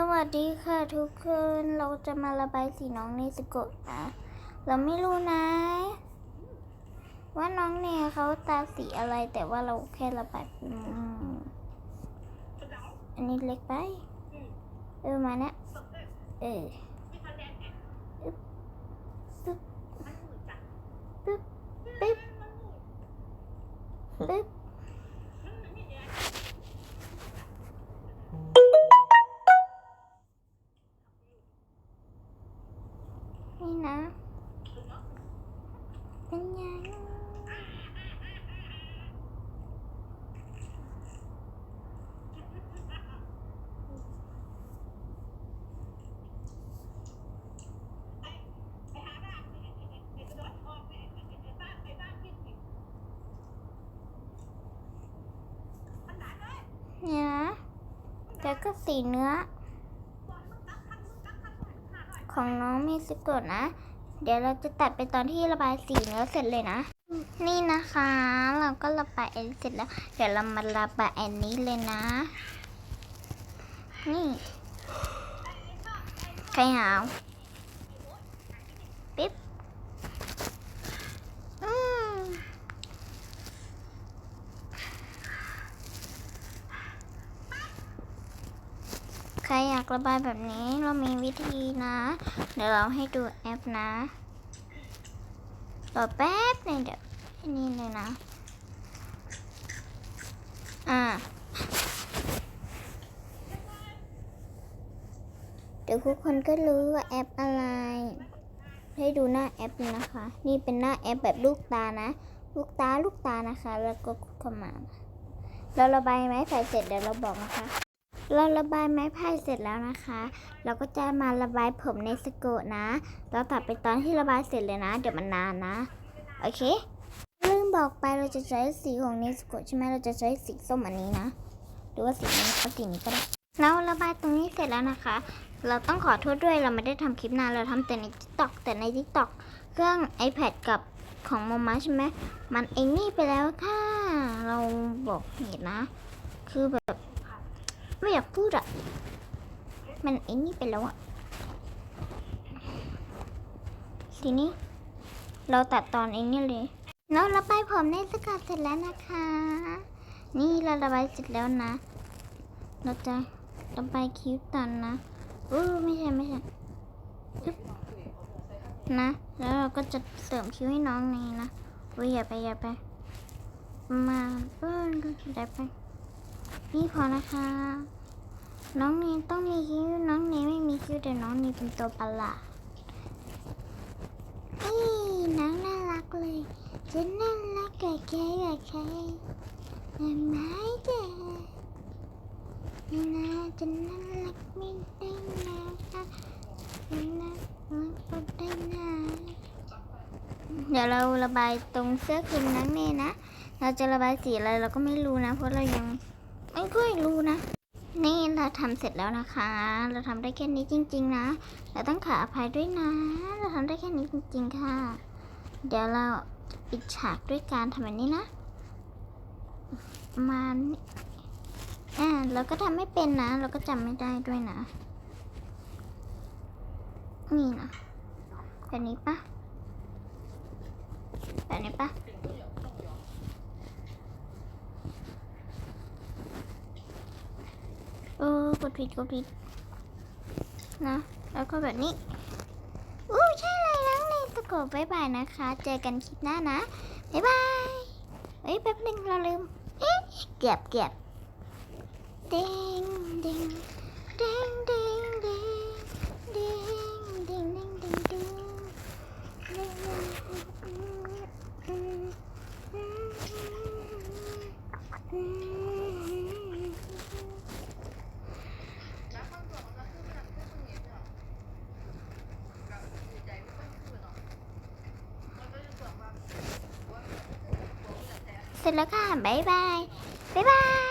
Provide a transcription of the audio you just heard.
สวัสดีค่ะทุกคนเราจะมาระบายสีน้องเนสโกะนะ เราไม่รู้นะ ว่าน้องเนยเขาตาสีอะไรแต่ว่าเราแค่ระบายอันนี้เล็กไป เออมาเนะเออ เป็นยังเนี่ยนะแล้วก็สีเนื้อ ของน้องมีสะกดนะ เดี๋ยวเราจะตัดไปตอนที่ระบายสีเนื้อเสร็จเลยนะ นี่นะคะ เราก็ระบายอันเสร็จแล้ว เดี๋ยวเรามาระบายอันนี้เลยนะ นี่ใครหาวปิ๊บอืม ใครอยากระบายแบบนี้เรามีวิธีนะ เดี๋ยวเราให้ดูแอปนะรอแป๊บหนึงเดี๋ยวนนี้เลยนะ อ่า เดี๋ยวทุกคนก็รู้ว่าแอปอะไร ให้ดูหน้าแอปนะคะ นี่เป็นหน้าแอปแบบลูกตานะ ลูกตาลูกตานะคะ แล้วก็กดเข้ามาเราระบายไหม้ไผ่เสร็จเดี๋ยวเราบอกนะคะ เราระบายไม้ไผ่เสร็จแล้วนะคะ เราก็จะมาระบายผมในสโกะนะ เราตัดไปตอนที่ระบายเสร็จเลยนะ เดี๋ยวมันนานนะ โอเคลืมบอกไปเราจะใช้สีของเนสโกะใช่ไหมเราจะใช้สีส้มอันนี้นะ หรือว่าสีนี้เอาสีนี้ก็ได้เราระบายตรงนี้เสร็จแล้วนะคะ เราต้องขอโทษด้วยเราไม่ได้ทำคลิปนานเราทำแต่ใน TikTok แต่ใน TikTok เครื่อง iPad กับของโมมาใช่ไหมมันเองนี่ไปแล้วค่ะ เราบอกเหตุนะ คือแบบ ไม่อยากพูดอะมันเองนี่ไปแล้วอะทีนี้ เราตัดตอนเองนี่เลยเราระบายผมในสกัดเสร็จแล้วนะคะ นี่เราระบายเสร็จแล้วนะ เราจะระบายคิ้วตันนะอู้ไม่ใช่ไม่ใช่นะ แล้วเราก็จะเสริมคิ้วให้น้องนี่นะอุ้ยอย่าไปอย่าไป มาเปิ้ลได้ไป นี่พอนะคะ น้องเนต้องมีคิ้ว น้องเนไม่มีคิ้วแต่น้องเนเป็นตัวประหลาดนี่น้องน่ารักเลยจะน่ารักกับใครกับใครเห็นไหมเจ๊นี่นะจะน่ารักไม่ได้นะคะจะน่ารักก็ได้นะเดี๋ยวเราระบายตรงเสื้อคลุมน้องเนนะ เราจะระบายสีอะไรเราก็ไม่รู้นะ เพราะเรายัง ไม่ค่อยรู้นะ นี่เราทำเสร็จแล้วนะคะ เราทำได้แค่นี้จริง ๆ นะเราต้องขออภัยด้วยนะ เราทำได้แค่นี้จริง ๆ ค่ะ เดี๋ยวเราปิดฉากด้วยการทำแบบนี้นะมานี่อ่าเราก็ทำไม่เป็นนะ เราก็จำไม่ได้ด้วยนะ นี่นะแบบนี้ปะแบบนี้ปะ เออ กดผิดกดผิดนะ แล้วก็แบบนี้อู้ใช่เลยน้องเนสโกบายบายนะคะ เจอกันคลิปหน้านะบายบายเฮ้ยแป๊บหนึงเราลืมเอ๊ะเก็บเก็บเด้งเด้งเด้งเด้งเด้งเด้งเด้งเด้งเด้งเด้งเด้งอืมอืมอืม เสร็จแล้วค่ะ บ๊ายบาย บ๊ายบาย